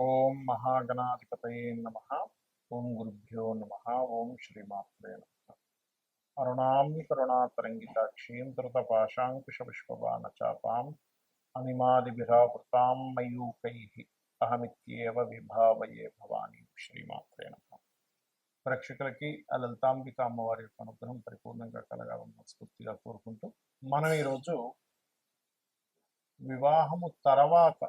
ఓం మహాగణాధిపతయే నమ. ఓం గురుభ్యో నమ. ఓం శ్రీమాత్రే నమ. అరుణాం కరుణాతరంగితాక్షీం ధృతపాశాంకుశపుష్పబాణచాపాం అనిమాదిభిరావృతాం మయూకై. అహమిత్యేవ విభావయే భవాని. శ్రీమాత్రే నమ. ప్రేక్షకులకి ఆ లలితాంబిక అమ్మవారి యొక్క అనుగ్రహం పరిపూర్ణంగా కలగాలని మనస్ఫూర్తిగా కోరుకుంటూ మనం ఈరోజు వివాహము తర్వాత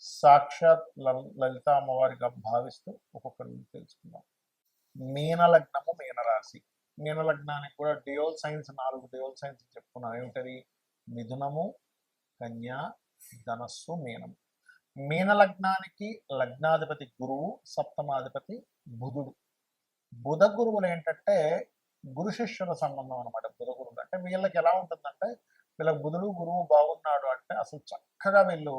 సాక్షాత్ లలిత అమ్మవారిగా భావిస్తూ ఒక్కొక్కరి తెలుసుకుందాం. మీన లగ్నము మీనరాశి. మీన లగ్నానికి కూడా డియోల్ సైన్స్ నాలుగు డియోల్ సైన్స్ చెప్పుకున్నాను ఏమిటది? మిథునము కన్యా ధనస్సు మీనము. మీన లగ్నానికి లగ్నాధిపతి గురువు సప్తమాధిపతి బుధుడు. బుధ గురువులు ఏంటంటే గురు శిష్యుల సంబంధం అనమాట బుధ గురువులు. అంటే వీళ్ళకి ఎలా ఉంటుందంటే వీళ్ళకి బుధుడు గురువు బాగున్నాడు అంటే అసలు చక్కగా వీళ్ళు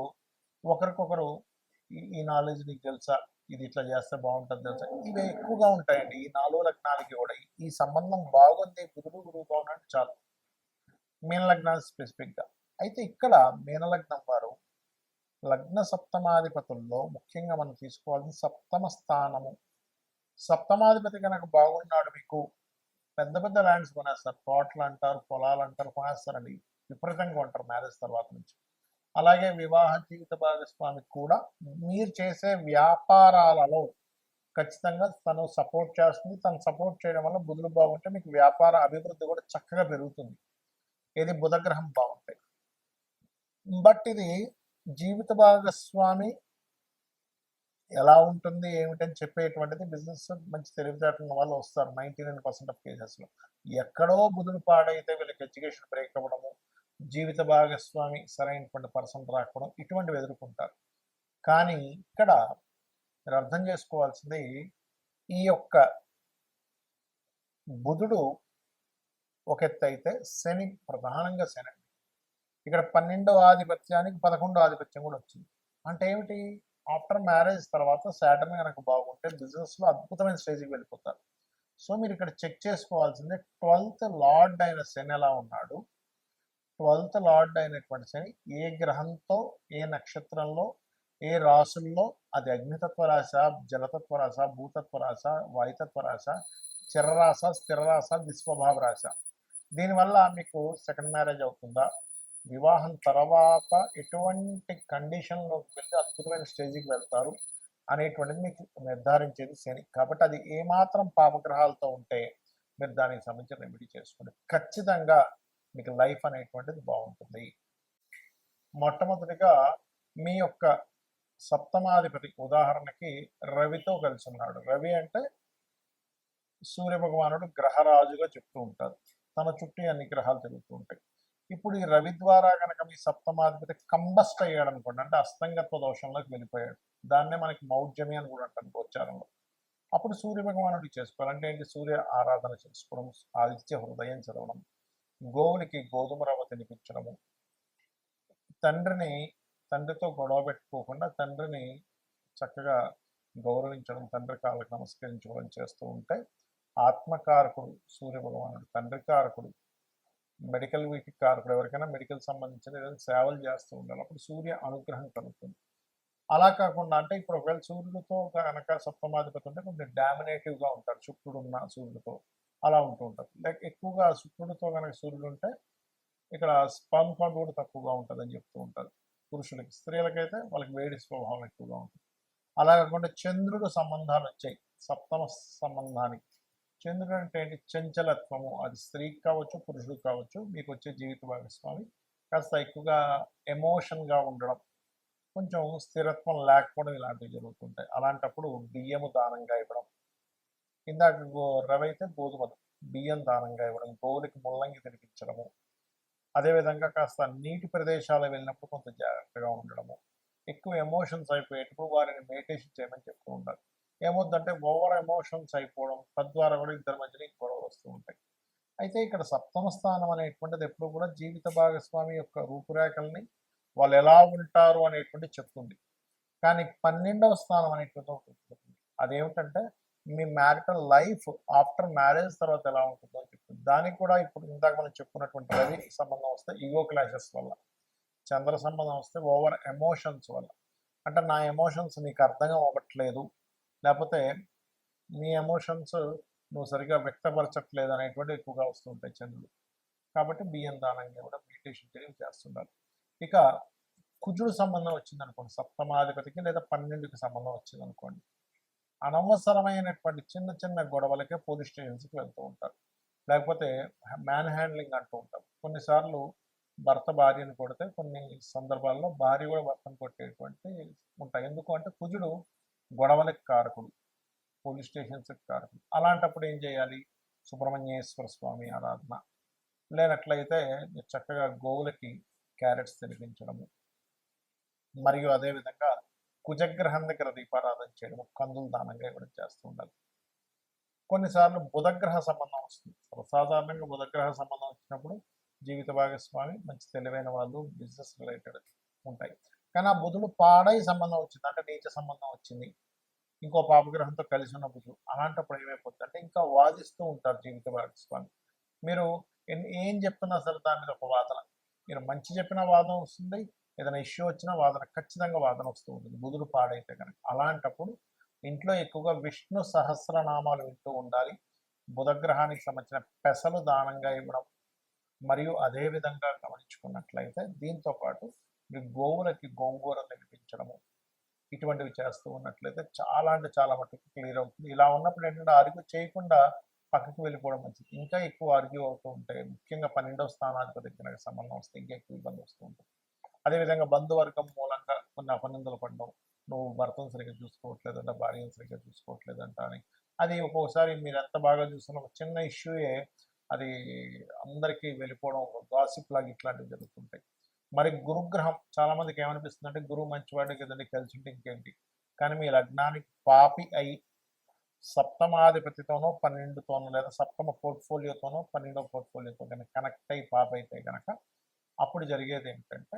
ఒకరికొకరు ఈ- ఈ నాలెడ్జ్ నీకు తెలుసా? ఇది ఇట్లా చేస్తే బాగుంటుంది తెలుసా? ఇవి ఎక్కువగా ఉంటాయండి. ఈ నాలుగు లగ్నాలకి కూడా ఈ సంబంధం బాగుంది బుధుడు గురువు బాగున్నాడు చాలు. మీన లగ్నాలు స్పెసిఫిక్గా అయితే ఇక్కడ మీన లగ్నం వారు లగ్న సప్తమాధిపతుల్లో ముఖ్యంగా మనం తీసుకోవాల్సిన సప్తమ స్థానము. సప్తమాధిపతి కనుక బాగున్నాడు మీకు పెద్ద పెద్ద ల్యాండ్స్ కొనేస్తారు. తోటలు అంటారు పొలాలు అంటారు కొనేస్తారండి. విపరీతంగా ఉంటారు మ్యారేజ్ తర్వాత నుంచి. అలాగే వివాహ జీవిత భాగస్వామికి కూడా మీరు చేసే వ్యాపారాలలో ఖచ్చితంగా తను సపోర్ట్ చేస్తుంది. తను సపోర్ట్ చేయడం వల్ల బుధులు బాగుంటే మీకు వ్యాపార అభివృద్ధి కూడా చక్కగా పెరుగుతుంది. ఇది బుధగ్రహం బాగుంటాయి బట్ ఇది జీవిత భాగస్వామి ఎలా ఉంటుంది ఏమిటని చెప్పేటువంటిది బిజినెస్ మంచి తెలివితేటలు వాళ్ళు వస్తారు. నైంటీ నైన్ పర్సెంట్ ఆఫ్ కేసెస్లో ఎక్కడో బుధుడు పాడైతే వీళ్ళకి ఎడ్యుకేషన్ బ్రేక్ అవ్వడము జీవిత భాగస్వామి సరైనటువంటి పర్సన్ రాకపోవడం ఇటువంటివి ఎదుర్కొంటారు. కానీ ఇక్కడ మీరు అర్థం చేసుకోవాల్సింది ఈ యొక్క బుధుడు ఒక ఎత్తు అయితే శని ప్రధానంగా శని. ఇక్కడ పన్నెండవ ఆధిపత్యానికి పదకొండో ఆధిపత్యం కూడా వచ్చింది. అంటే ఏమిటి? ఆఫ్టర్ మ్యారేజ్ తర్వాత సాటర్న్ కనుక బాగుంటే బిజినెస్లో అద్భుతమైన స్టేజ్కి వెళ్ళిపోతారు. సో మీరు ఇక్కడ చెక్ చేసుకోవాల్సిందే ట్వెల్త్ లార్డ్ అయిన శని ఎలా ఉన్నాడు? ట్వెల్త్ లార్డ్ అయినటువంటి శని ఏ గ్రహంతో ఏ నక్షత్రంలో ఏ రాసుల్లో అది అగ్నితత్వ రాశ జలతత్వ రాశ భూతత్వ రాశ వాయుతత్వ రాశ చిరరాశ స్థిరరాశ విశ్వభావ రాశ. దీనివల్ల మీకు సెకండ్ మ్యారేజ్ అవుతుందా? వివాహం తర్వాత ఎటువంటి కండిషన్లోకి వెళ్తే అద్భుతమైన స్టేజ్కి వెళ్తారు అనేటువంటిది మీకు నిర్ధారించేది శని. కాబట్టి అది ఏమాత్రం పాపగ్రహాలతో ఉంటే మీరు దానికి సంబంధించిన రెమెడీ చేసుకోండి ఖచ్చితంగా మీకు లైఫ్ అనేటువంటిది బాగుంటుంది. మొట్టమొదటిగా మీ యొక్క సప్తమాధిపతి ఉదాహరణకి రవితో కలిసి ఉన్నాడు. రవి అంటే సూర్య భగవానుడు గ్రహరాజుగా చెప్తూ ఉంటారు. తన చుట్టూ అన్ని గ్రహాలు తిరుగుతూ ఉంటాయి. ఇప్పుడు ఈ రవి ద్వారా కనుక మీ సప్తమాధిపతి కంబస్ట్ అయ్యాడు అనుకోండి అంటే అస్తంగత్వ దోషంలోకి వెళ్ళిపోయాడు. దాన్నే మనకి మౌఢ్యమి అని కూడా అంటారు గోచారంలో. అప్పుడు సూర్య భగవానుడికి చేసుకోవాలి. అంటే ఏంటి? సూర్య ఆరాధన చేసుకోవడం ఆదిత్య హృదయం చదవడం గోవులకి గోధుమ రవ్వ తినిపించడము. తండ్రిని తండ్రితో గొడవ పెట్టుకోకుండా తండ్రిని చక్కగా గౌరవించడం తండ్రి కాళ్ళకు నమస్కరించుకోవడం చేస్తూ ఉంటే ఆత్మకారకుడు సూర్య భగవానుడు తండ్రి కారకుడు మెడికల్ వీటికి కారకుడు ఎవరికైనా మెడికల్ సంబంధించిన ఏదైనా సేవలు చేస్తూ ఉండాలి. అప్పుడు సూర్య అనుగ్రహం కలుగుతుంది. అలా కాకుండా అంటే ఇప్పుడు ఒకవేళ సూర్యుడితో కనుక సప్తమాధిపతి ఉంటే కొంచెం డామినేటివ్గా ఉంటారు. శుక్రుడున్న సూర్యుడితో. అలా ఉంటూ ఉంటారు. లైక్ ఎక్కువగా శుక్రుడితో కనుక సూర్యుడు ఉంటే ఇక్కడ స్పర్మ్ కౌంట్ కూడా తక్కువగా ఉంటుందని చెప్తూ ఉంటారు పురుషులకి. స్త్రీలకైతే వాళ్ళకి వేడి స్వభావం ఎక్కువగా ఉంటుంది. అలా కాకుండా చంద్రుడు సంబంధాలు వచ్చాయి. సప్తమ సంబంధానికి. చంద్రుడు అంటే ఏంటి? చంచలత్వము. అది స్త్రీకి కావచ్చు పురుషుడికి కావచ్చు మీకు వచ్చే జీవిత భాగస్వామి. కాస్త ఎక్కువగా ఎమోషన్గా ఉండడం కొంచెం స్థిరత్వం లేకపోవడం ఇలాంటివి జరుగుతుంటాయి అలాంటప్పుడు బియ్యము దానంగా ఇవ్వడం ఇందాక రవి అయితే గోధుమలు. బియ్యం దానంగా ఇవ్వడం గోవులకి ముల్లంగి తినిపించడము. అదేవిధంగా కాస్త నీటి ప్రదేశాలు వెళ్ళినప్పుడు కొంత జాగ్రత్తగా ఉండడము. ఎక్కువ ఎమోషన్స్ అయిపోయేటప్పుడు వారిని మెడిటేషన్ చేయమని చెప్తూ ఉంటారు ఏమవుతుందంటే ఓవర్ ఎమోషన్స్ అయిపోవడం తద్వారా కూడా ఇద్దరి మధ్యన గొడవలు వస్తూ ఉంటాయి. అయితే ఇక్కడ సప్తమ స్థానం అనేటువంటిది ఎప్పుడు కూడా జీవిత భాగస్వామి యొక్క రూపురేఖల్ని వాళ్ళు ఎలా ఉంటారు అనేటువంటి చెప్తుంది. కానీ పన్నెండవ స్థానం అనేటువంటి ఒకటి చెప్తుంది. అదేమిటంటే మీ మ్యారిటల్ లైఫ్ ఆఫ్టర్ మ్యారేజ్ తర్వాత ఎలా ఉంటుందో అని చెప్తుంది. దానికి కూడా ఇప్పుడు ఇందాక మనం చెప్పుకున్నటువంటి రవి సంబంధం వస్తే ఈగో క్లాషెస్ వల్ల చంద్ర సంబంధం వస్తే ఓవర్ ఎమోషన్స్ వల్ల. అంటే నా ఎమోషన్స్ నీకు అర్థం అవ్వట్లేదు. లేకపోతే నీ ఎమోషన్స్ నువ్వు సరిగా వ్యక్తపరచట్లేదు అనేటువంటి ఎక్కువగా వస్తుంటాయి చంద్రుడు. కాబట్టి బియ్యం దానంగా కూడా మెడిటేషన్ తెలివి చేస్తుండాలి ఇక కుజుడు సంబంధం వచ్చింది అనుకోండి సప్తమాధిపతికి లేదా పన్నెండుకి సంబంధం వచ్చింది అనుకోండి అనవసరమైనటువంటి చిన్న చిన్న గొడవలకే పోలీస్ స్టేషన్స్కి వెళ్తూ ఉంటారు. లేకపోతే మ్యాన్ హ్యాండ్లింగ్ అంటూ ఉంటారు కొన్నిసార్లు భర్త భార్యను కొడితే కొన్ని సందర్భాల్లో భార్య కూడా భర్తను కొట్టేటువంటి ఉంటాయి. ఎందుకు అంటే కుజుడు గొడవలకు కారకుడు పోలీస్ స్టేషన్స్కి కారకుడు. అలాంటప్పుడు ఏం చేయాలి? సుబ్రహ్మణ్యేశ్వర స్వామి ఆరాధన. లేనట్లయితే చక్కగా గోవులకి క్యారెట్స్ తినిపించడము. మరియు అదేవిధంగా కుజగ్రహం దగ్గర దీపారాధన చేయడం కందులు దానంగా ఇవ్వడం చేస్తూ ఉండాలి. కొన్నిసార్లు బుధగ్రహ సంబంధం వస్తుంది. సాధారణంగా బుధగ్రహ సంబంధం వచ్చినప్పుడు జీవిత భాగస్వామి మంచి తెలివైన వాళ్ళు బిజినెస్ రిలేటెడ్ ఉంటాయి. కానీ ఆ బుధుడు పాడై సంబంధం వచ్చింది. అంటే నీచ సంబంధం వచ్చింది. ఇంకో పాపగ్రహంతో కలిసి ఉన్న బుధుడు అలాంటప్పుడు ఏమైపోతుంది అంటే ఇంకా వాదిస్తూ ఉంటారు జీవిత భాగస్వామి. మీరు ఏం చెప్తున్నా సరే దాని మీద ఒక వాదన. మీరు మంచి చెప్పిన వాదన వస్తుంది ఏదైనా ఇష్యూ వచ్చినా వాదన ఖచ్చితంగా వాదన వస్తూ ఉంటుంది. బుధుడు పాడైతే కనుక అలాంటప్పుడు ఇంట్లో ఎక్కువగా విష్ణు సహస్రనామాలు వింటూ ఉండాలి. బుధగ్రహానికి సంబంధించిన పెసలు దానంగా ఇవ్వడం. మరియు అదే విధంగా గమనించుకున్నట్లయితే దీంతో పాటు మీరు గోవులకి గోంగూర తినిపించడము. ఇటువంటివి చేస్తూ ఉన్నట్లయితే చాలా అంటే చాలా మటుకు క్లియర్ అవుతుంది. ఇలా ఉన్నప్పుడు ఏంటంటే అరుగు చేయకుండా పక్కకు వెళ్ళిపోవడం మంచిది. ఇంకా ఎక్కువ అరుగు అవుతూ ఉంటాయి ముఖ్యంగా పన్నెండవ స్థానాధిపతి కనుక సంబంధం వస్తే ఇంకా ఎక్కువ ఇబ్బంది వస్తూ ఉంటుంది. అదేవిధంగా బంధువర్గం మూలంగా కొన్ని అపనిందలు పడడం నువ్వు భర్తను సరిగ్గా చూసుకోవట్లేదంట భార్యను సరిగ్గా చూసుకోవట్లేదంట అని. అది ఒక్కొక్కసారి మీరు ఎంత బాగా చూస్తున్న ఒక చిన్న ఇష్యూయే అది అందరికీ వెళ్ళిపోవడం గాసిప్ లాగా ఇట్లాంటివి జరుగుతుంటాయి. మరి గురుగ్రహం చాలామందికి ఏమనిపిస్తుంది అంటే గురువు మంచివాడు కదండి కలిసి ఉంటే ఇంకేంటి? కానీ మీ లగ్నానికి పాపి అయి సప్తమాధిపతితోనో పన్నెండుతోనో లేదా సప్తమ పోర్ట్ఫోలియోతోనో పన్నెండో పోర్ట్ఫోలియోతో కనుక కనెక్ట్ అయి పాప అయితే కనుక అప్పుడు జరిగేది ఏంటంటే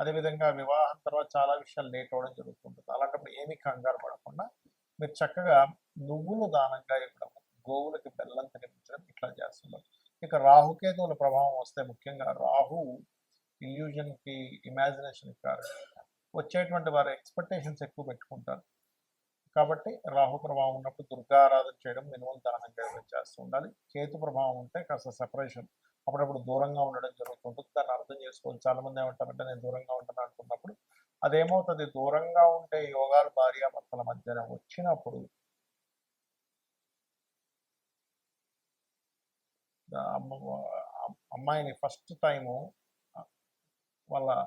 అదేవిధంగా వివాహం తర్వాత చాలా విషయాలు లేట్ అవ్వడం జరుగుతుంటుంది. అలాంటప్పుడు ఏమీ కంగారు పడకుండా మీరు చక్కగా నువ్వులు దానంగా ఇవ్వడం గోవులకి బెల్లం తినిపించడం ఇట్లా చేస్తున్నారు. ఇక రాహుకేతువుల ప్రభావం వస్తే ముఖ్యంగా రాహు ఇల్యూజన్కి ఇమాజినేషన్కి కారణం. వచ్చేటువంటి వారి ఎక్స్పెక్టేషన్స్ ఎక్కువ పెట్టుకుంటారు. కాబట్టి రాహు ప్రభావం ఉన్నప్పుడు దుర్గారాధన చేయడం మినిమం దానం చేస్తూ ఉండాలి. కేతు ప్రభావం ఉంటే కాస్త సెపరేషన్ అప్పుడప్పుడు దూరంగా ఉండడం జరుగుతుంటుంది. దాన్ని అర్థం చేసుకోవాలి చాలా మంది ఏమంటారంటే నేను దూరంగా ఉంటాను అనుకున్నప్పుడు అదేమవుతుంది? దూరంగా ఉంటే యోగాలు భార్యాభర్తల మధ్యన వచ్చినప్పుడు అమ్మ- అమ్మాయిని ఫస్ట్ టైము వాళ్ళ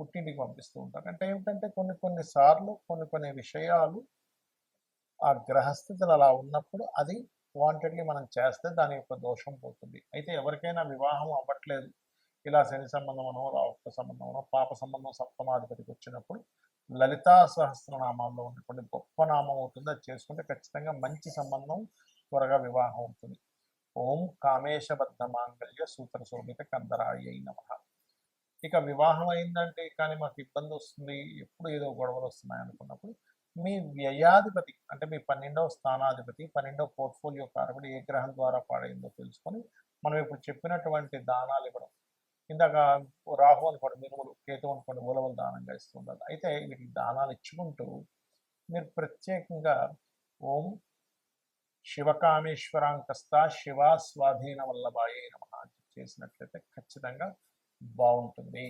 పుట్టింటికి పంపిస్తూ ఉంటారు. అంటే ఏమిటంటే కొన్ని కొన్ని సార్లు కొన్ని కొన్ని విషయాలు ఆ గ్రహస్థితులు అలా ఉన్నప్పుడు అది వాంటెడ్లీ మనం చేస్తే దాని యొక్క దోషం పోతుంది. అయితే ఎవరికైనా వివాహం అవ్వట్లేదు. ఇలా శని సంబంధమనో రాహుత్వ సంబంధమనో పాప సంబంధం సప్తమాధిపతికి వచ్చినప్పుడు లలితా సహస్రనామాల్లో ఉన్నటువంటి గొప్ప నామం అవుతుంది. అది చేసుకుంటే ఖచ్చితంగా మంచి సంబంధం త్వరగా వివాహం అవుతుంది. ఓం కామేశబద్ధ మాంగళ్య సూత్ర శోభిత కందరాయ నమ. ఇక వివాహం అయిందంటే కానీ మాకు ఇబ్బంది వస్తుంది. ఎప్పుడు ఏదో గొడవలు వస్తున్నాయి అనుకున్నప్పుడు మీ వ్యయాధిపతి అంటే మీ పన్నెండవ స్థానాధిపతి పన్నెండవ పోర్ట్ఫోలియో కారకుడు ఏ గ్రహం ద్వారా పాడైందో తెలుసుకొని మనం ఇప్పుడు చెప్పినటువంటి దానాలు ఇవ్వడం. ఇందాక రాహు అనుకోండి మినుములు కేతు అనుకోండి మూలవలు దానంగా ఇస్తుండాలి అయితే వీటికి దానాలు ఇచ్చుకుంటూ మీరు ప్రత్యేకంగా ఓం శివకామేశ్వరాంకస్త శివ స్వాధీన వల్లభాయే నమ చేసినట్లయితే ఖచ్చితంగా బాగుంటుంది.